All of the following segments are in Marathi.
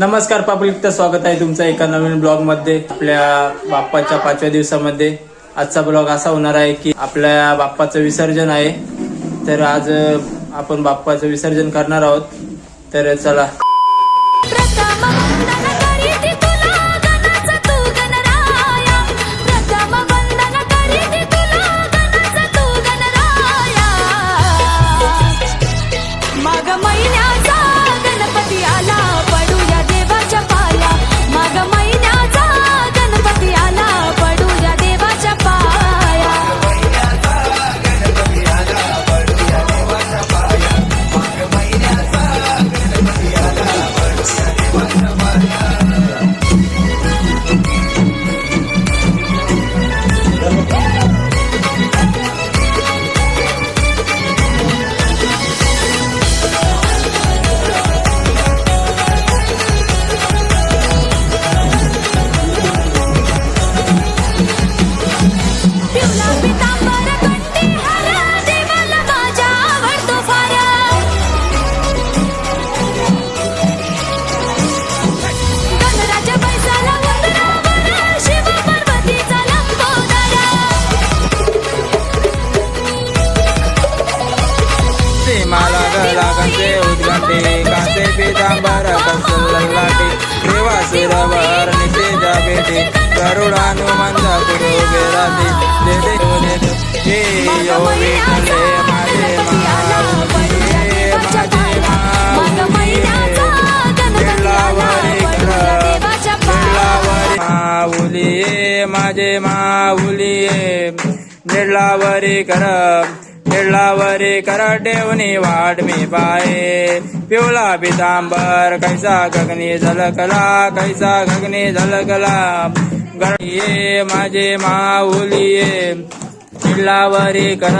नमस्कार पापलिकता स्वागत आहे तुमचं एका नवीन ब्लॉगमध्ये आपल्या बाप्पाच्या पाचव्या दिवसामध्ये. आजचा ब्लॉग असा होणार आहे की आपल्या बाप्पाचं विसर्जन आहे. तर आज आपण बाप्पाचं विसर्जन करणार आहोत. तर चला. माऊली माझे माऊली निडलावरी कर निडलावरी कर देवनी वाट मी पाये पिवला पितांबर कैसा गगनी झलकला कैसा गगनी झलकला. गणिये माझे माऊलिये निडलावरी कर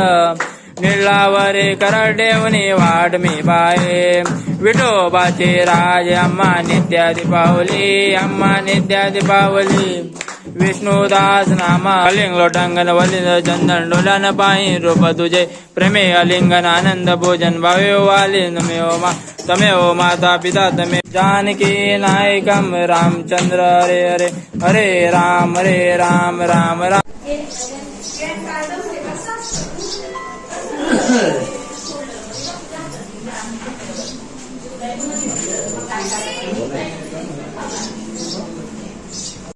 निलावरे कर देवनी वाट मी बाये विठोबाचे राज अम्मा नित्या दीपावली अम्मा नित्या दीपावली विष्णुदास नामा अलिंग लोटांगण वलिंद चंदन डोलन पायी रूप तुझे प्रेमे अलिंगन आनंद भोजन भावे वाली नमे ओ मा तमे ओ माता पिता तमे जानकी नायकम रामचंद्र हरे हरे हरे राम हरे राम राम राम. राम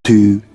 Two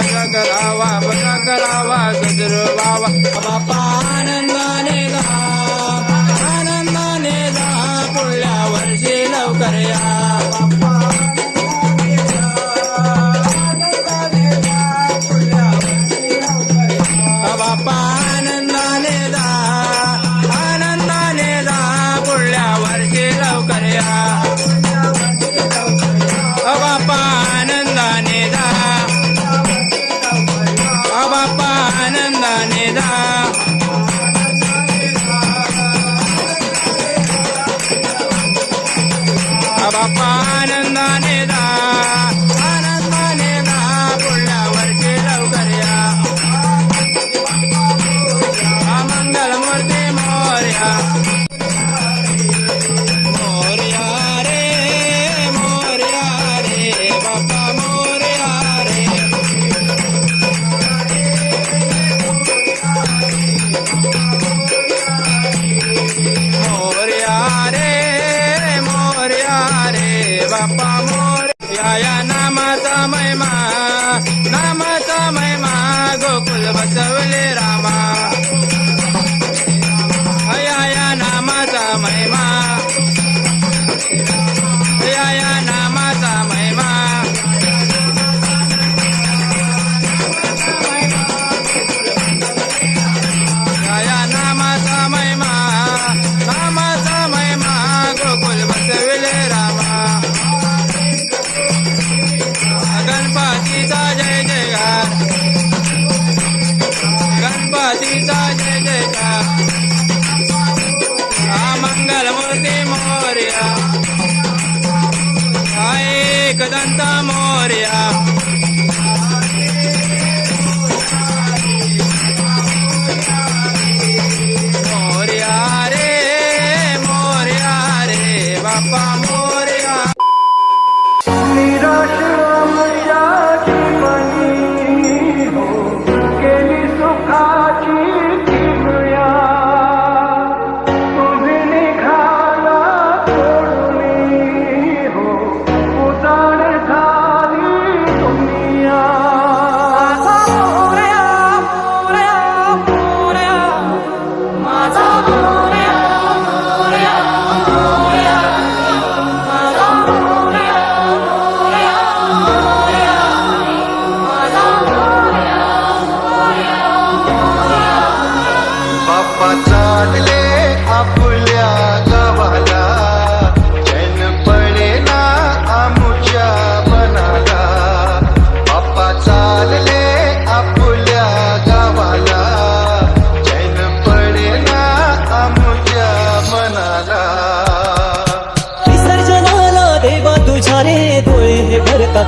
वाजा करावा बस करावा सजर वावा. बापा आनंदाने मंगल मूर्ती मोर्या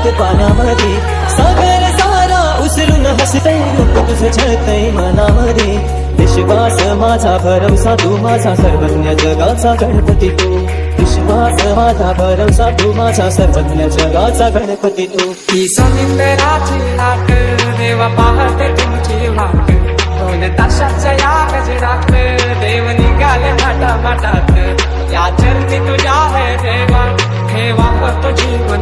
हे पानामध्ये. पाण्यामध्ये सागर सारा उचलून हसते रूप तुझं झळतय मनामध्ये. विश्वास माझा भरवसा तू माझा सर्वज्ञ जगाचा गणपती तू. विश्वास माझा भरवसा तू माझा सर्वज्ञ जगाचा गणपती तू. ही समिंदराची लाट देवा पाहते तुमची वाट दोन ताशाच्या या गजरात देव निघाले माटा माटात या चरणी तुझ्या है देवा. हे वापर तो जीवन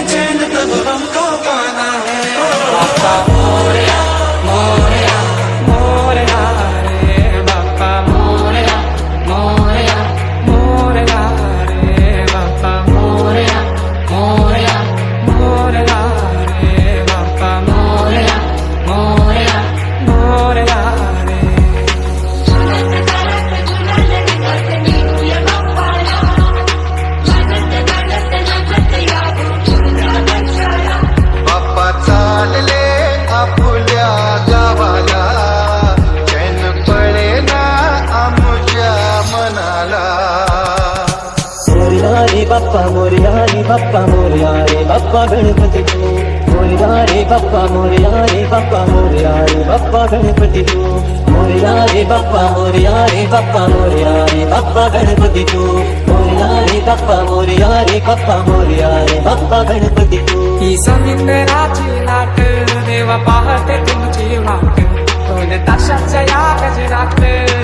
बाप्पा मोरया रे बाप्पा गणपती तू मोरया रे बाप्पा मोरया रे बाप्पा मोरया रे बाप्पा गणपती तू ही समिंदराची नाट देवा पाहते तुमची वाट दोन ताशाच्या या गजरात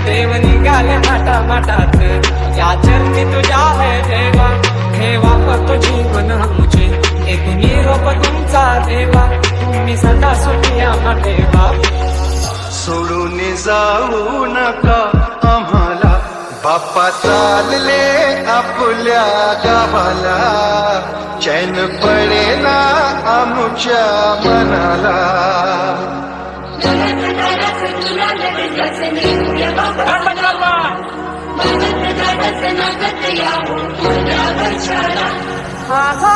देव निघाले माटा माटात या चरणी तुझ्या है देवा हे वापर तुझी मन आमचे एक निरोप तुमचा देवा तुम्ही सदा सुटिया आम्हा ठेवा सोडून जाऊ नका आम्हाला. बाप्पा चालले आपल्या गावाला. चैन पडेना आमच्या मनाला. माझा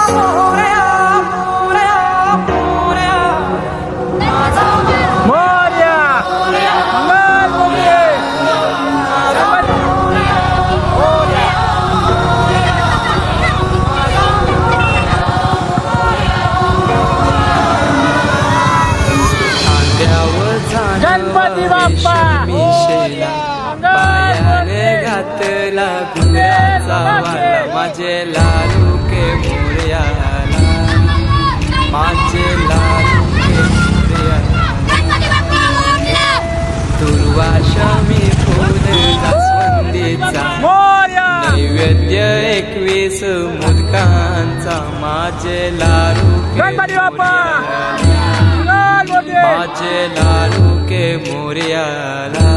नैवेद्य एकवीस मुदकांचा माझे लाडू. माझे लाडू के मोर्याला।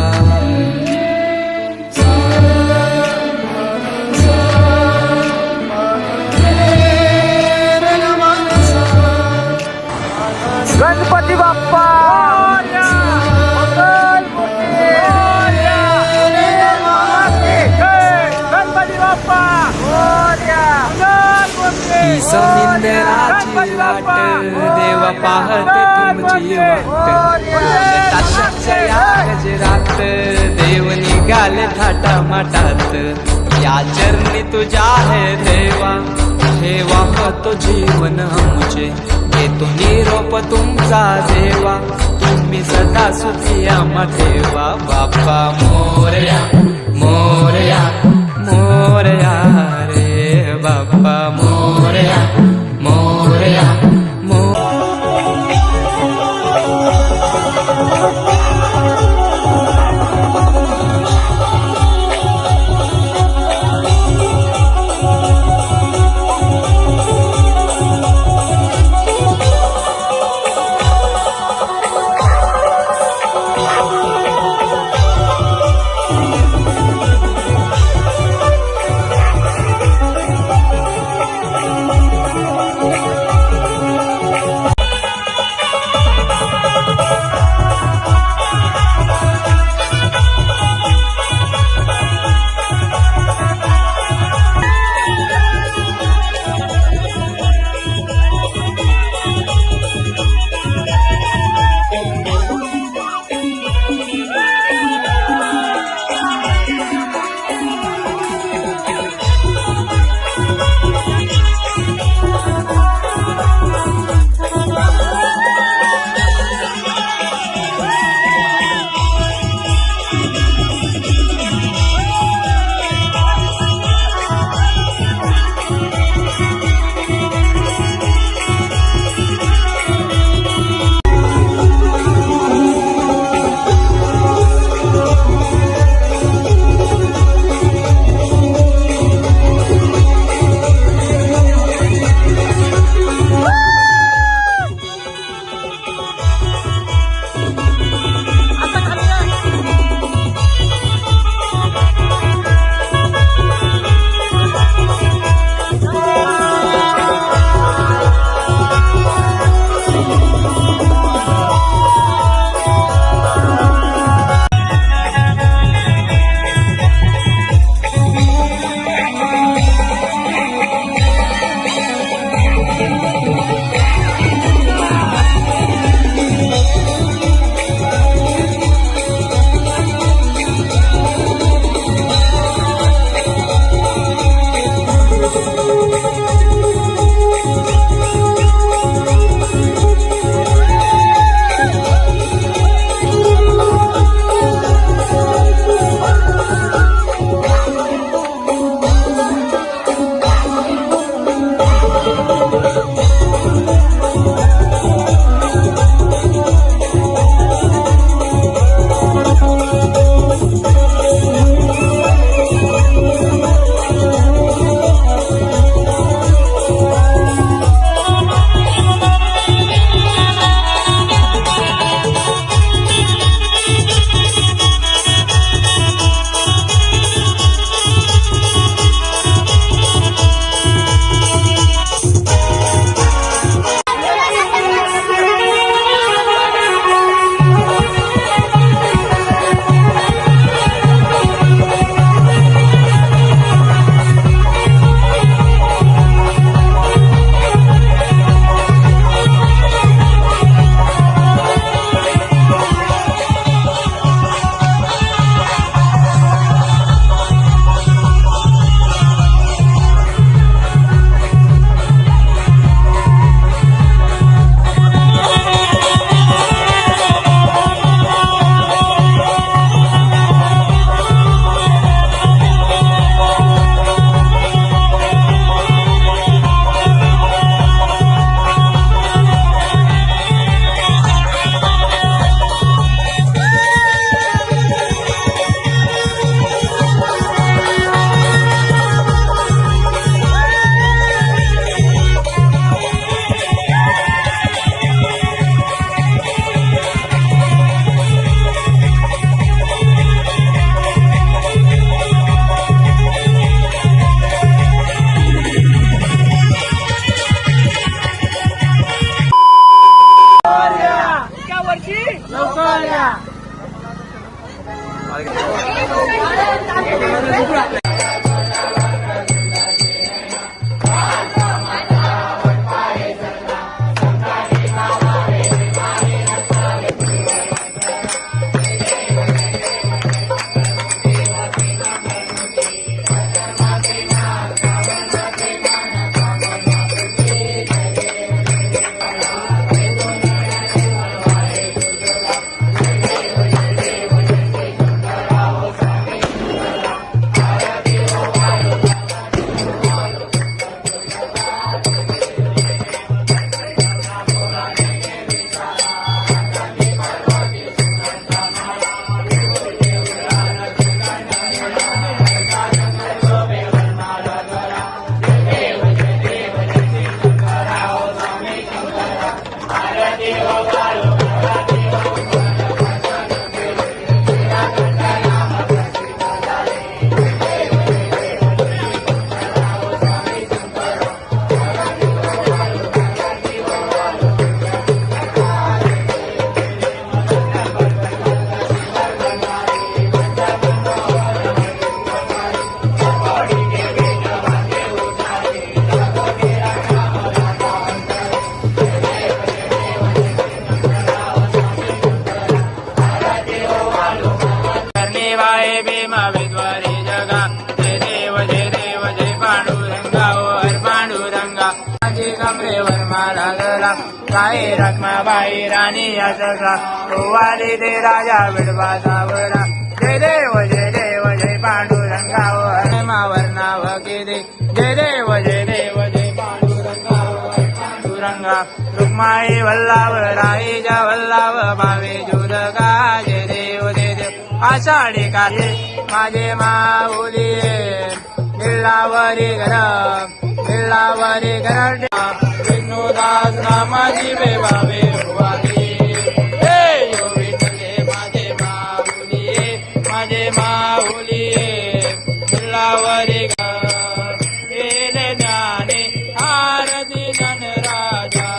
समिंदराची वाट देवा पाहत तुमची वाट. ताशाच्या गजरात देव निघाले थाटा माटात या चरणी तुझ्या हे देवा ठेवा तो जीवन आमचे. येतो निरोप तुमचा देवा तुम्ही सदा सुखी आम्हा बाप्पा मोरया मोरया मोरया रे बाप्पा मोरया. मोरया मोर गला काय राणी दे राजा विडवा सावरा जय देव जय देव जय मावर नाव जय देव जय देव जय पांडुरंगा रुक्माई वल्लाव राईजा वल्लाव भावे जुरगा जय देव जय देव. आषाढी काले माझे माऊली गिल्लावरी घर गिल्लावरी घर विष्णुदास नामाची बेबावे वागे हे यो विठ्ठले माझे माऊली माझे माऊली. गिल्लावरी घर गेले ज्ञाने आरती राजा.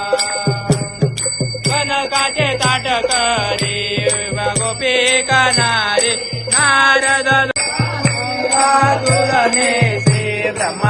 कनकाचे ताटक गोपी कनारे.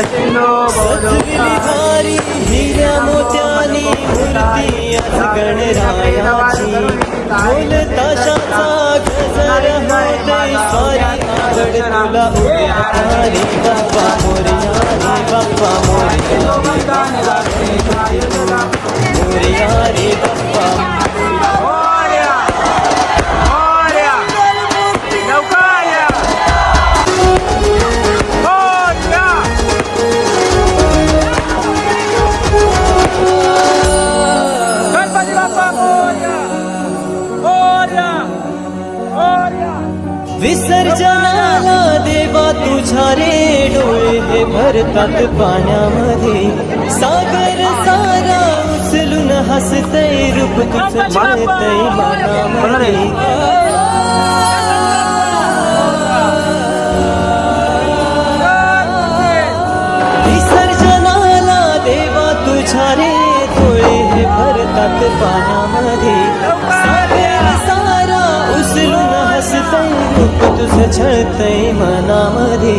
कारिण्य सिंधू भारी हिऱ्या मोत्यानी मूर्ती आज गणरायाची ढोल ताशाचा गजर होते सारी आवड तुला उभी बाप्पा मोरया रे बाप्पा मोरया मोरया रे भरतात पाण्यामध्ये. सागर सारा उचलून हसतय रूप तुझं जळतय मनामध्ये. हे भरतात सागर सारा उचलून हसतय रूप तुझं छळतय मनामध्ये.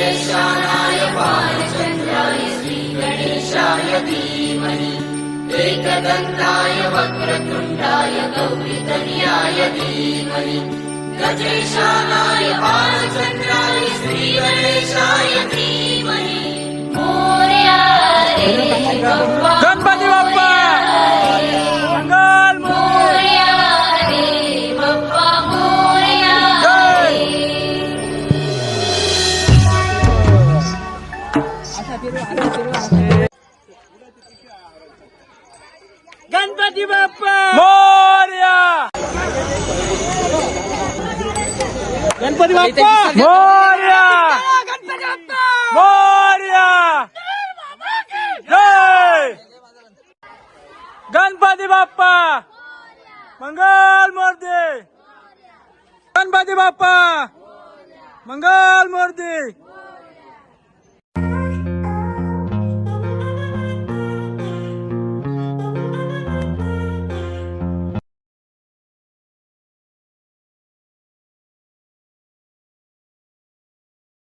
रजशालाय पाचन्द्राय श्रीगणेशाय धीमहि एकदन्ताय वक्रतुण्डाय वक्रकुण्डाय गौरितन्याय दीमनि रजशालाय पालचन्द्राय स्त्री महेशाय दीमनि गणपती बाप्पा! मोर्या! गणपती बाप्पा! मोर्या! गणपती बाप्पा! मोर्या! जय! गणपती बाप्पा! मंगल मूर्ती! गणपती बाप्पा! मंगल मूर्ती!